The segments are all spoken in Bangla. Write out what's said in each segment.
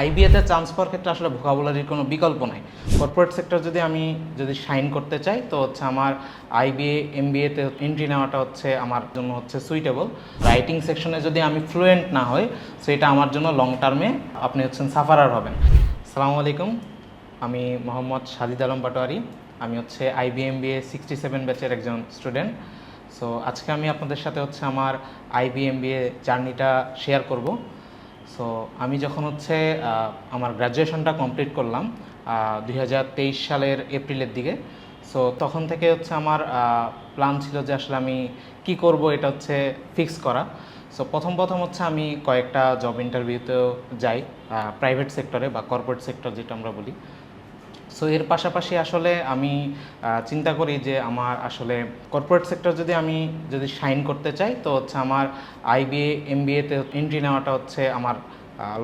আইবিএতে চান্স পাওয়ার ক্ষেত্রে আসলে ভোকাবুলারির কোনো বিকল্প নাই। কর্পোরেট সেক্টর যদি আমি যদি শাইন করতে চাই, তো হচ্ছে আমার আইবিএ এমবিএতে এন্ট্রি নেওয়াটা হচ্ছে আমার জন্য হচ্ছে সুইটেবল রাইটিং সেকশনে যদি আমি ফ্লুয়েন্ট না হই সো এটা আমার জন্য লং টার্মে আপনি হচ্ছেন সাফারার হবেন। সালামু আলাইকুম, আমি মোহাম্মদ সাজিদ আলম পাটোয়ারি। আমি হচ্ছে আইবিএমবিএ সিক্সটি সেভেন ব্যাচের একজন স্টুডেন্ট সো আজকে আমি আপনাদের সাথে হচ্ছে আমার আইবিএমবিএ জার্নিটা শেয়ার করব। সো আমি যখন হচ্ছে আমার গ্র্যাজুয়েশনটা কমপ্লিট করলাম দু হাজার তেইশ সালের এপ্রিলের দিকে। সো তখন থেকে হচ্ছে আমার প্ল্যান ছিল যে আসলে আমি কি করব এটা হচ্ছে ফিক্স করা। সো প্রথম প্রথম হচ্ছে আমি কয়েকটা জব ইন্টারভিউতেও যাই প্রাইভেট সেক্টরে বা কর্পোরেট সেক্টর যেটা আমরা বলি। সো এর পাশাপাশি আসলে আমি চিন্তা করি যে আমার আসলে কর্পোরেট সেক্টর যদি আমি যদি সাইন করতে চাই তো হচ্ছে আমার আইবিএ এমবিএতে এন্ট্রি নেওয়াটা হচ্ছে আমার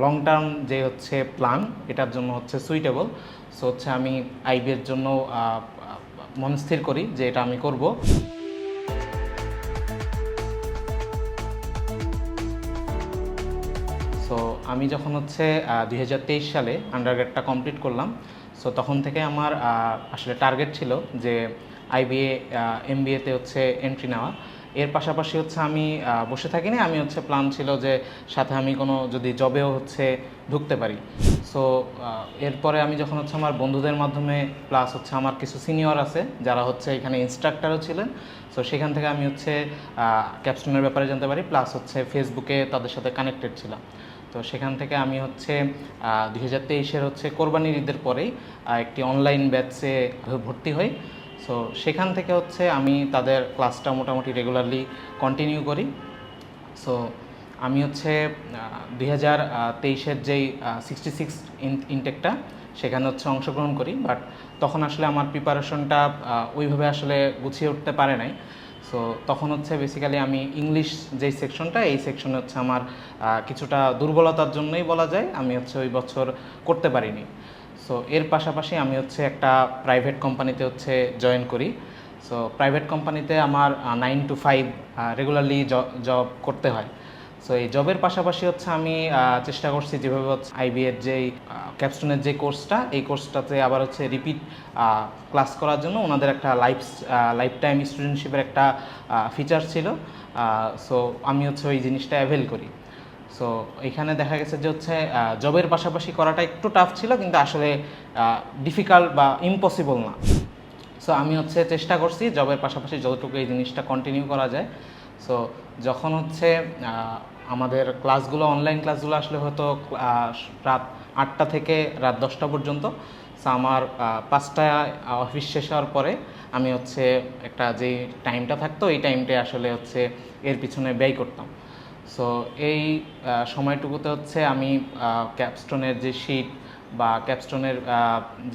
লং টার্ম যে হচ্ছে প্ল্যান এটার জন্য হচ্ছে সুইটেবল সো হচ্ছে আমি আইবিএর জন্য আহ, আহ, মন স্থির করি যে এটা আমি করব। সো আমি যখন হচ্ছে দু হাজার তেইশ সালে আন্ডারগ্রেডটা কমপ্লিট করলাম সো তখন থেকে আমার আসলে টার্গেট ছিল যে আইবিএ এমবিএতে হচ্ছে এন্ট্রি নেওয়া। এর পাশাপাশি হচ্ছে আমি বসে থাকিনি। আমি হচ্ছে প্ল্যান ছিল যে সাথে আমি কোনো যদি জবেও হচ্ছে ঢুকতে পারি। সো এরপরে আমি যখন হচ্ছে আমার বন্ধুদের মাধ্যমে প্লাস হচ্ছে আমার কিছু সিনিয়র আছে, যারা হচ্ছে এখানে ইনস্ট্রাক্টরও ছিলেন। সো সেখান থেকে আমি হচ্ছে ক্যাপস্টনের ব্যাপারে জানতে পারি। প্লাস হচ্ছে ফেসবুকে তাদের সাথে কানেক্টেড ছিলাম। তো সেখান থেকে আমি হচ্ছে দুই হাজার তেইশের হচ্ছে কোরবানির ঈদের পরেই একটি অনলাইন ব্যাচে ভর্তি হই। সো সেখান থেকে হচ্ছে আমি তাদের ক্লাসটা মোটামুটি রেগুলারলি কন্টিনিউ করি। সো আমি হচ্ছে দুই হাজার তেইশের যেই সিক্সটি সিক্স ইনটেকটা সেখানে হচ্ছে অংশগ্রহণ করি। বাট তখন আসলে আমার প্রিপারেশনটা ওইভাবে আসলে গুছিয়ে উঠতে পারে নাই। সো তখন হচ্ছে বেসিক্যালি আমি ইংলিশ যেই সেকশনটা এই সেকশনে হচ্ছে আমার কিছুটা দুর্বলতার জন্যই বলা যায়, আমি হচ্ছে ওই বছর করতে পারিনি। সো এর পাশাপাশি আমি হচ্ছে একটা প্রাইভেট কোম্পানিতে হচ্ছে জয়েন করি। সো প্রাইভেট কোম্পানিতে আমার nine to five regularly job করতে হয়। সো এই জবের পাশাপাশি হচ্ছে আমি চেষ্টা করছি যেভাবে হচ্ছে আইবিএর যেই ক্যাপস্টোনের যে কোর্সটা এই কোর্সটাতে আবার হচ্ছে রিপিট ক্লাস করার জন্য ওনাদের একটা লাইফ লাইফ টাইম স্টুডেন্টশিপের একটা ফিচার ছিল। সো আমি হচ্ছে ওই জিনিসটা অ্যাভেল করি। সো এখানে দেখা গেছে যে হচ্ছে জবের পাশাপাশি করাটা একটু টাফ ছিল, কিন্তু আসলে ডিফিকাল্ট বা ইম্পসিবল না। সো আমি হচ্ছে চেষ্টা করছি জবের পাশাপাশি যতটুকু এই জিনিসটা কন্টিনিউ করা যায় সো যখন হচ্ছে আমাদের ক্লাসগুলো অনলাইন ক্লাসগুলো আসলে হয়তো রাত আটটা থেকে রাত দশটা পর্যন্ত। আমার পাঁচটায় অফিস শেষ হওয়ার পরে আমি হচ্ছে একটা যেই টাইমটা থাকতো, এই টাইমটা আসলে হচ্ছে এর পিছনে ব্যয় করতাম। সো এই সময়টুকুতে হচ্ছে আমি ক্যাপস্টোনের যে শিট বা ক্যাপস্টোনের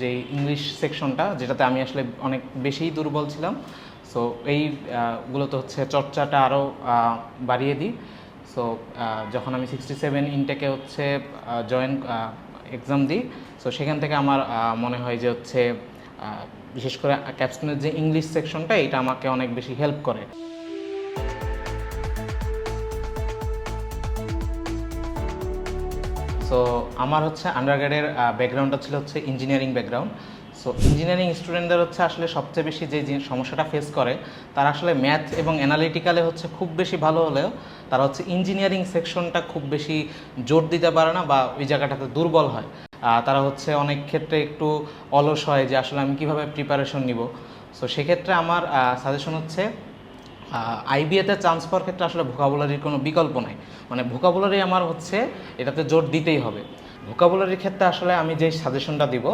যে ইংলিশ সেকশনটা যেটাতে আমি আসলে অনেক বেশিই দুর্বল ছিলাম সো এই আহ, গুলোতে হচ্ছে চর্চাটা আরও বাড়িয়ে দিই। সো যখন আমি সিক্সটি সেভেন ইনটেকে হচ্ছে জয়েন এক্সাম দিই সো সেখান থেকে আমার মনে হয় যে হচ্ছে বিশেষ করে ক্যাপস্টোনের যে ইংলিশ সেকশনটা এটা আমাকে অনেক বেশি হেল্প করে। সো আমার হচ্ছে আন্ডারগ্রেডের ব্যাকগ্রাউন্ডটা ছিল হচ্ছে ইঞ্জিনিয়ারিং ব্যাকগ্রাউন্ড সো ইঞ্জিনিয়ারিং স্টুডেন্টদের হচ্ছে আসলে সবচেয়ে বেশি যে সমস্যাটা ফেস করে, তারা আসলে ম্যাথ এবং অ্যানালিটিক্যালে হচ্ছে খুব বেশি ভালো হলেও তারা হচ্ছে ইঞ্জিনিয়ারিং সেকশনটা খুব বেশি জোর দিতে পারে না বা ওই জায়গাটাতে দুর্বল হয়। তারা হচ্ছে অনেক ক্ষেত্রে একটু অলস হয় যে আসলে আমি কীভাবে প্রিপারেশন নিব। সো সেক্ষেত্রে আমার সাজেশন হচ্ছে আইবিএতে চান্স পাওয়ার ক্ষেত্রে আসলে ভোকাবুলারির কোনো বিকল্প নাই। মানে ভোকাবুলারি আমার হচ্ছে এটাতে জোর দিতেই হবে। ভোকাবুলারির ক্ষেত্রে আসলে আমি যে সাজেশনটা দিব,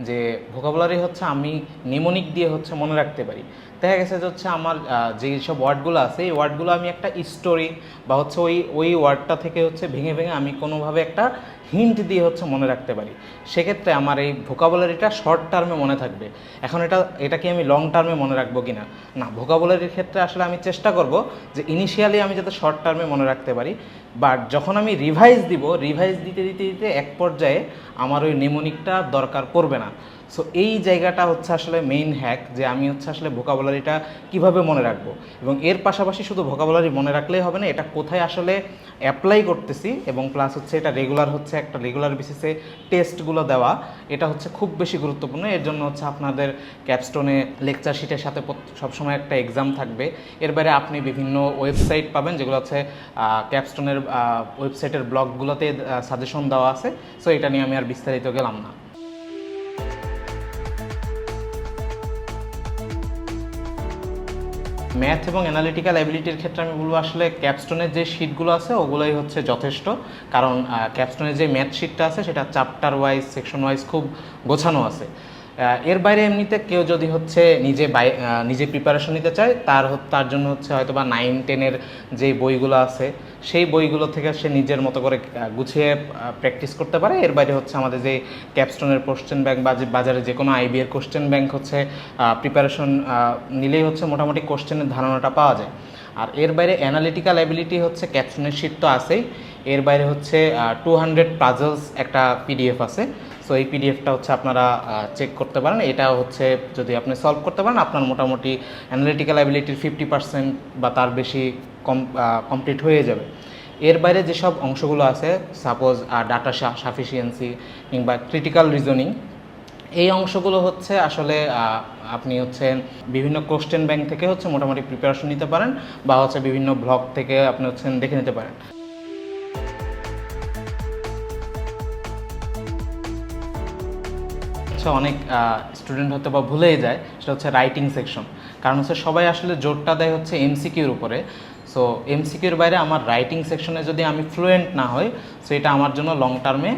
যে ভোকাবুলারি হচ্ছে আমি নিমোনিক দিয়ে হচ্ছে মনে রাখতে পারি। দেখা গেছে যে হচ্ছে আমার আহ, যে সব ওয়ার্ডগুলো আছে এই ওয়ার্ডগুলো আমি একটা স্টোরি বা হচ্ছে ওই ওই ওয়ার্ডটা থেকে হচ্ছে ভেঙে ভেঙে আমি কোনোভাবে একটা হিন্ট দিয়ে হচ্ছে মনে রাখতে পারি। সেক্ষেত্রে আমার এই ভোকাবুলারিটা শর্ট টার্মে মনে থাকবে। এখন এটা এটা কি আমি লং টার্মে মনে রাখব কি না না ভোকাবুলারির ক্ষেত্রে আসলে আমি চেষ্টা করব যে ইনিশিয়ালি আমি যাতে শর্ট টার্মে মনে রাখতে পারি। বাট যখন আমি রিভাইজ দিব রিভাইজ দিতে দিতে দিতে এক পর্যায়ে আমার ওই নেমোনিকটা দরকার পড়বে না। সো এই জায়গাটা হচ্ছে আসলে মেইন হ্যাক যে আমি হচ্ছে আসলে ভোকাবুলারিটা কীভাবে মনে রাখব। এবং এর পাশাপাশি শুধু ভোকাবুলারি মনে রাখলেই হবে না, এটা কোথায় আসলে অ্যাপ্লাই করতেছি এবং প্লাস হচ্ছে এটা রেগুলার হচ্ছে একটা রেগুলার বেসিসে টেস্টগুলো দেওয়া, এটা হচ্ছে খুব বেশি গুরুত্বপূর্ণ। এর জন্য হচ্ছে আপনাদের ক্যাপস্টোনে লেকচার শিটের সাথে সবসময় একটা এক্সাম থাকবে। এর বাইরে আপনি বিভিন্ন ওয়েবসাইট পাবেন, যেগুলো হচ্ছে ক্যাপস্টোনের ওয়েবসাইটের ব্লগগুলোতে সাজেশন দেওয়া আছে। সো এটা নিয়ে আমি আর বিস্তারিত গেলাম না। ম্যাথ এবং অ্যানালিটিক্যাল অ্যাবিলিটির ক্ষেত্রে আমি বলব আসলে ক্যাপস্টোনের যে শিটগুলো আছে, ওগুলোই হচ্ছে যথেষ্ট। কারণ ক্যাপস্টোনের যে ম্যাথ শিটটা আছে, সেটা চ্যাপ্টার ওয়াইজ সেকশন ওয়াইজ খুব গোছানো আছে। এর বাইরে এমনিতে কেউ যদি হচ্ছে নিজে নিজে প্রিপারেশন নিতে চায়, তার তার জন্য হচ্ছে হয়তো বা নাইন টেনের যে বইগুলো আছে, সেই বইগুলো থেকে সে নিজের মতো করে গুছিয়ে প্র্যাকটিস করতে পারে। এর বাইরে হচ্ছে আমাদের যে ক্যাপস্টনের কোশ্চেন ব্যাংক বা বাজারে যে কোনো আইবি এর কোশ্চেন ব্যাংক হচ্ছে প্রিপারেশন নিলেই হচ্ছে মোটামুটি কোশ্চেনের ধারণাটা পাওয়া যায়। আর এর বাইরে অ্যানালিটিক্যাল অ্যাবিলিটি হচ্ছে ক্যাপশনের শিট তো আছেই। এর বাইরে হচ্ছে টু হান্ড্রেড পাজলস একটা পিডিএফ আছে। সো এই পিডিএফটা হচ্ছে আপনারা চেক করতে পারেন। এটা হচ্ছে যদি আপনি সলভ করতে পারেন, আপনার মোটামুটি অ্যানালিটিক্যাল অ্যাবিলিটির ফিফটি পার্সেন্ট বা তার বেশি কম কমপ্লিট হয়ে যাবে। এর বাইরে যেসব অংশগুলো আছে সাপোজ ডাটা সাফিসিয়েন্সি কিংবা ক্রিটিক্যাল রিজনিং এই অংশগুলো হচ্ছে আসলে আপনি হচ্ছে বিভিন্ন কোশ্চেন ব্যাংক থেকে হচ্ছে মোটামুটি প্রিপারেশন নিতে পারেন বা হচ্ছে বিভিন্ন ব্লগ থেকে আপনি হচ্ছেন দেখে নিতে পারেন। হচ্ছে অনেক স্টুডেন্ট হয়তো বা ভুলেই যায়, সেটা হচ্ছে রাইটিং সেকশন কারণ হচ্ছে সবাই আসলে জোরটা দেয় হচ্ছে এমসিকিউর উপরে। সো এমসিকিউর বাইরে আমার রাইটিং সেকশনে যদি আমি ফ্লুয়েন্ট না হই সো এটা আমার জন্য লং টার্মে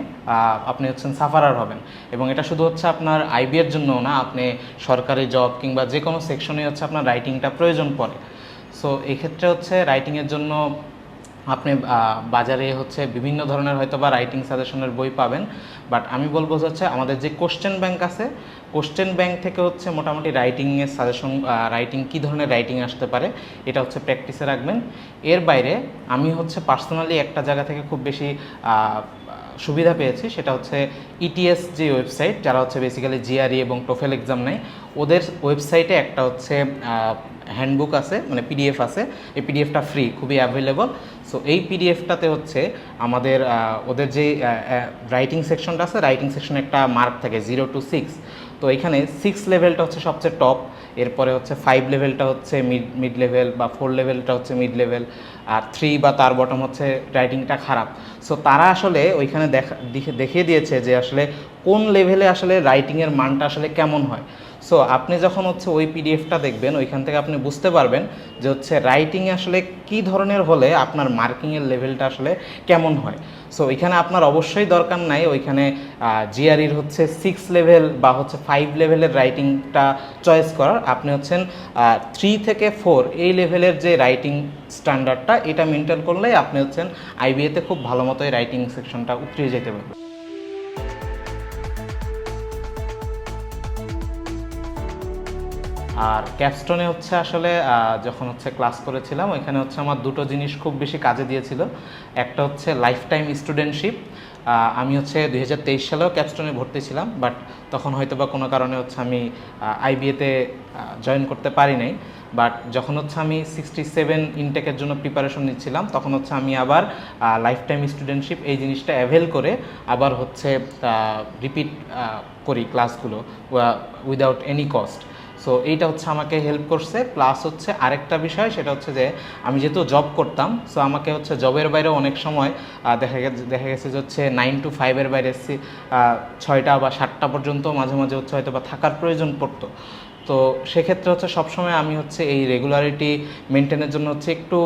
আপনি হচ্ছেন সাফারার হবেন। এবং এটা শুধু হচ্ছে আপনার আইবিএর জন্য না, আপনি সরকারি জব কিংবা যে কোনো সেকশনে হচ্ছে আপনার রাইটিংটা প্রয়োজন পড়ে। সো এক্ষেত্রে হচ্ছে রাইটিংয়ের জন্য আপনি বাজারে হচ্ছে বিভিন্ন ধরনের হয়তো বা রাইটিং সাজেশনের বই পাবেন বাট আমি বলব হচ্ছে আমাদের যে কোশ্চেন ব্যাংক আছে কোশ্চেন ব্যাংক থেকে হচ্ছে মোটামুটি রাইটিংয়ের সাজেশন রাইটিং কী ধরনের রাইটিং আসতে পারে, এটা হচ্ছে প্র্যাকটিসে রাখবেন। এর বাইরে আমি হচ্ছে পার্সোনালি একটা জায়গা থেকে খুব বেশি সুবিধা পেয়েছি, সেটা হচ্ছে ইটিএস যে ওয়েবসাইট যারা হচ্ছে বেসিক্যালি জিআরই এবং টোফেল এক্সাম নেয়, ওদের ওয়েবসাইটে একটা হচ্ছে হ্যান্ডবুক আছে মানে পিডিএফ আছে, এই পিডিএফটা ফ্রি খুবই অ্যাভেলেবল সো এই পিডিএফটাতে হচ্ছে আমাদের ওদের যে রাইটিং সেকশনটা আছে রাইটিং সেকশনে একটা মার্ক থাকে জিরো টু সিক্স তো এখানে সিক্স লেভেলটা হচ্ছে সবচেয়ে টপ এরপরে হচ্ছে ফাইভ লেভেলটা হচ্ছে মিড মিড লেভেল বা ফোর লেভেলটা হচ্ছে মিড লেভেল আর থ্রি বা তার বটম হচ্ছে রাইটিংটা খারাপ। সো তারা আসলে ওইখানে দেখা, দেখে- দেখিয়ে দিয়েছে যে আসলে কোন লেভেলে আসলে রাইটিংয়ের মানটা আসলে কেমন হয়। সো আপনি যখন হচ্ছে ওই পিডিএফটা দেখবেন, ওইখান থেকে আপনি বুঝতে পারবেন যে হচ্ছে রাইটিংয়ে আসলে কি ধরনের হলে আপনার মার্কিংয়ের লেভেলটা আসলে কেমন হয়। সো এখানে আপনার অবশ্যই দরকার নাই, ওইখানে জিআরইর হচ্ছে সিক্স লেভেল বা হচ্ছে ফাইভ লেভেলের রাইটিংটা চয়েস করার। আপনি হচ্ছেন থ্রি থেকে ফোর এই লেভেলের যে রাইটিং স্ট্যান্ডার্ডটা এটা মেনটেন করলেই আপনি হচ্ছেন আইবিএতে খুব ভালো মতোই রাইটিং সেকশনটা উতরিয়ে যেতে পারবেন। আর ক্যাপস্টোনে হচ্ছে আসলে যখন হচ্ছে ক্লাস করেছিলাম, ওইখানে হচ্ছে আমার দুটো জিনিস খুব বেশি কাজে দিয়েছিল। একটা হচ্ছে লাইফ টাইম স্টুডেন্টশিপ আমি হচ্ছে দুই হাজার তেইশ সালেও ক্যাপস্টোনে ভর্তি ছিলাম বাট তখন হয়তো বা কোনো কারণে হচ্ছে আমি আইবিএতে জয়েন করতে পারি নাই। বাট যখন হচ্ছে আমি সিক্সটি সেভেন ইনটেকের জন্য প্রিপারেশন নিচ্ছিলাম, তখন হচ্ছে আমি আবার লাইফ টাইম স্টুডেন্টশিপ এই জিনিসটা অ্যাভেল করে আবার হচ্ছে রিপিট করি ক্লাসগুলো উইদাউট এনি কস্ট সো এইটা হচ্ছে আমাকে হেল্প করছে প্লাস হচ্ছে আরেকটা বিষয়, সেটা হচ্ছে যে আমি যেহেতু জব করতাম সো আমাকে হচ্ছে জবের বাইরে অনেক সময় দেখা গেছে দেখা গেছে যে হচ্ছে নাইন টু ফাইভের বাইরে এসেছি ছয়টা বা সাতটা পর্যন্ত মাঝে মাঝে হচ্ছে হয়তো বা থাকার প্রয়োজন পড়তো। তো সেক্ষেত্রে হচ্ছে সবসময় আমি হচ্ছে এই রেগুলারিটি মেনটেনের জন্য হচ্ছে একটু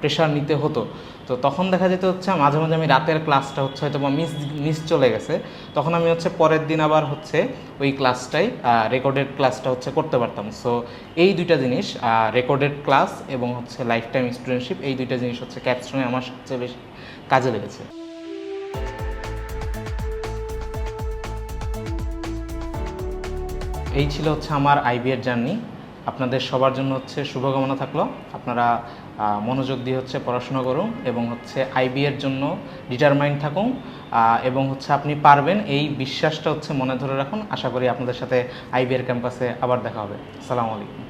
প্রেশার নিতে হতো। তো তখন দেখা যেত হচ্ছে মাঝে মাঝে আমি রাতের ক্লাসটা হচ্ছে হয়তো বা মিস মিস চলে গেছে। তখন আমি হচ্ছে পরের দিন আবার হচ্ছে ওই ক্লাসটাই রেকর্ডেড ক্লাসটা হচ্ছে করতে পারতাম। সো এই দুইটা জিনিস রেকর্ডেড ক্লাস এবং হচ্ছে লাইফ টাইম স্টুডেন্টশিপ এই দুইটা জিনিস হচ্ছে ক্যাপস্টনে আমার সবচেয়ে বেশি কাজে লেগেছে। এই ছিল হচ্ছে আমার আইবিএর জার্নি। আপনাদের সবার জন্য হচ্ছে শুভকামনা থাকল। আপনারা মনোযোগ দিয়ে হচ্ছে পড়াশোনা করুন এবং হচ্ছে আইবি এর জন্য ডিটারমাইন্ড থাকুন। এবং হচ্ছে আপনি পারবেন এই বিশ্বাসটা হচ্ছে মনে ধরে রাখুন। আশা করি আপনাদের সাথে আইবিএর ক্যাম্পাসে আবার দেখা হবে। আসসালামু আলাইকুম।